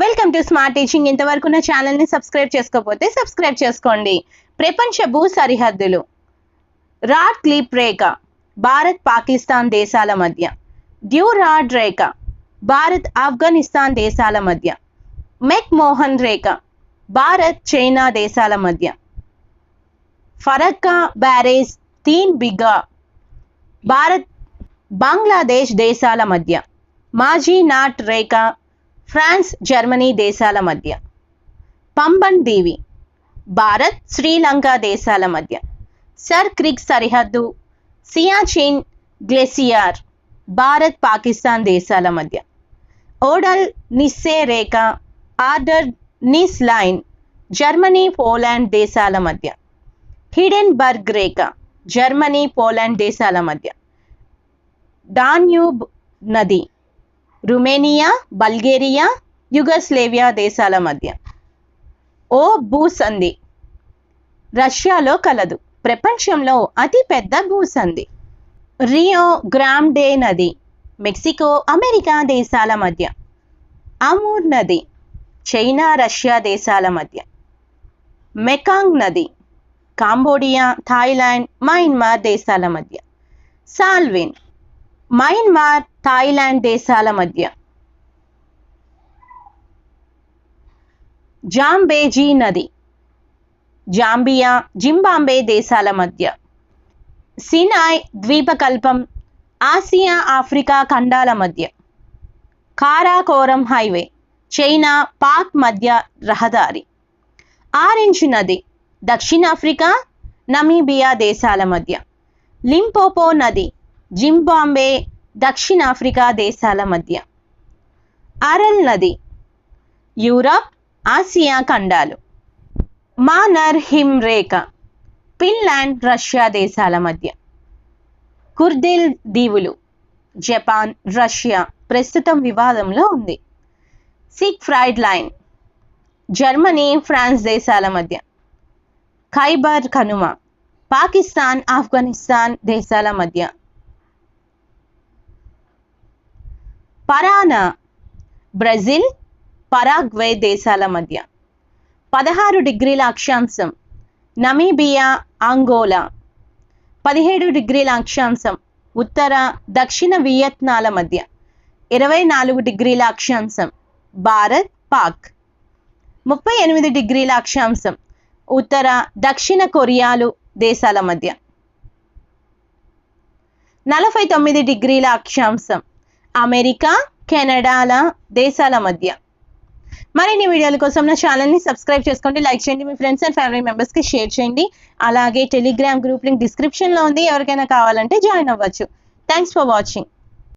Welcome to smart teaching ఇంతవరకు నా ఛానల్ని సబ్స్క్రైబ్ చేసుకోకపోతే సబ్స్క్రైబ్ చేసుకోండి. ప్రపంచ భూ సరిహద్దులు. రాడ్ క్లిప్ రేఖ భారత్ పాకిస్తాన్ దేశాల మధ్య. డ్యూ రాడ్ రేఖ భారత్ ఆఫ్ఘనిస్తాన్ దేశాల మధ్య. మెక్ మోహన్ రేఖ భారత్ చైనా దేశాల మధ్య. ఫరక్కా బ్యారేజ్ తీన్ బిగా భారత్ బంగ్లాదేశ్ దేశాల మధ్య. మాజీ నాట్ రేఖ ఫ్రాన్స్ జర్మనీ దేశాల మధ్య. పంబన్ దీవి భారత్ శ్రీలంక దేశాల మధ్య. సర్ క్రిక్ సరిహద్దు సియాచిన్ గ్లెసియార్ భారత్ పాకిస్తాన్ దేశాల మధ్య. ఓడల్ నిస్సే రేఖ Oder Neisse line Germany Poland దేశాల మధ్య. హిడెన్బర్గ్ రేఖ జర్మనీ పోలాండ్ దేశాల మధ్య. డాన్యూబ్ నది రుమేనియా బల్గేరియా యుగస్లేవియా దేశాల మధ్య. ఓ భూసంధి. రష్యాలో కలదు. ప్రపంచంలో అతి పెద్ద భూసంధి. రియో గ్రామ్డే నది. మెక్సికో అమెరికా దేశాల మధ్య. అమూర్ నది. చైనా రష్యా దేశాల మధ్య. మెకాంగ్ నది. కాంబోడియా థాయిలాండ్ మయన్మార్ దేశాల మధ్య. సాల్విన్. మయన్మార్ థాయిలాండ్ దేశాల మధ్య. జాంబేజీ నది జాంబియా జింబాంబే దేశాల మధ్య. సినాయ్ ద్వీపకల్పం ఆసియా ఆఫ్రికా ఖండాల మధ్య. కారాకోరం హైవే చైనా పాక్ మధ్య రహదారి. ఆరెంజ్ నది దక్షిణాఫ్రికా నమీబియా దేశాల మధ్య. లింపోపో నది జింబాంబే దక్షిణాఫ్రికా దేశాల మధ్య. అరల్ నది యూరప్ ఆసియా ఖండాలు. మానర్ హిమ్ రేఖ ఫిన్లాండ్ రష్యా దేశాల మధ్య. కుర్దిల్ దీవులు జపాన్ రష్యా ప్రస్తుతం వివాదంలో ఉంది. Siegfried line Germany France దేశాల మధ్య. ఖైబర్ కనుమ పాకిస్తాన్ ఆఫ్ఘనిస్తాన్ దేశాల మధ్య. పరాన బ్రెజిల్ పరాగ్వే దేశాల మధ్య. పదహారు డిగ్రీల అక్షాంశం నమీబియా ఆంగోలా పదిహేడు డిగ్రీల అక్షాంశం ఉత్తర దక్షిణ వియత్నాల మధ్య. ఇరవై నాలుగు డిగ్రీల అక్షాంశం భారత్ పాక్. ముప్పై ఎనిమిది డిగ్రీల అక్షాంశం ఉత్తర దక్షిణ కొరియాలు దేశాల మధ్య. నలభై తొమ్మిది డిగ్రీల అక్షాంశం అమెరికా కెనడాల దేశాల మధ్య. మరిన్ని వీడియోల కోసం నా ఛానల్ని సబ్స్క్రైబ్ చేసుకోండి లైక్ చేయండి మీ ఫ్రెండ్స్ అండ్ ఫ్యామిలీ మెంబర్స్కి షేర్ చేయండి. అలాగే టెలిగ్రామ్ గ్రూప్ లింక్ డిస్క్రిప్షన్లో ఉంది ఎవరికైనా కావాలంటే జాయిన్ అవ్వచ్చు. Thanks for watching.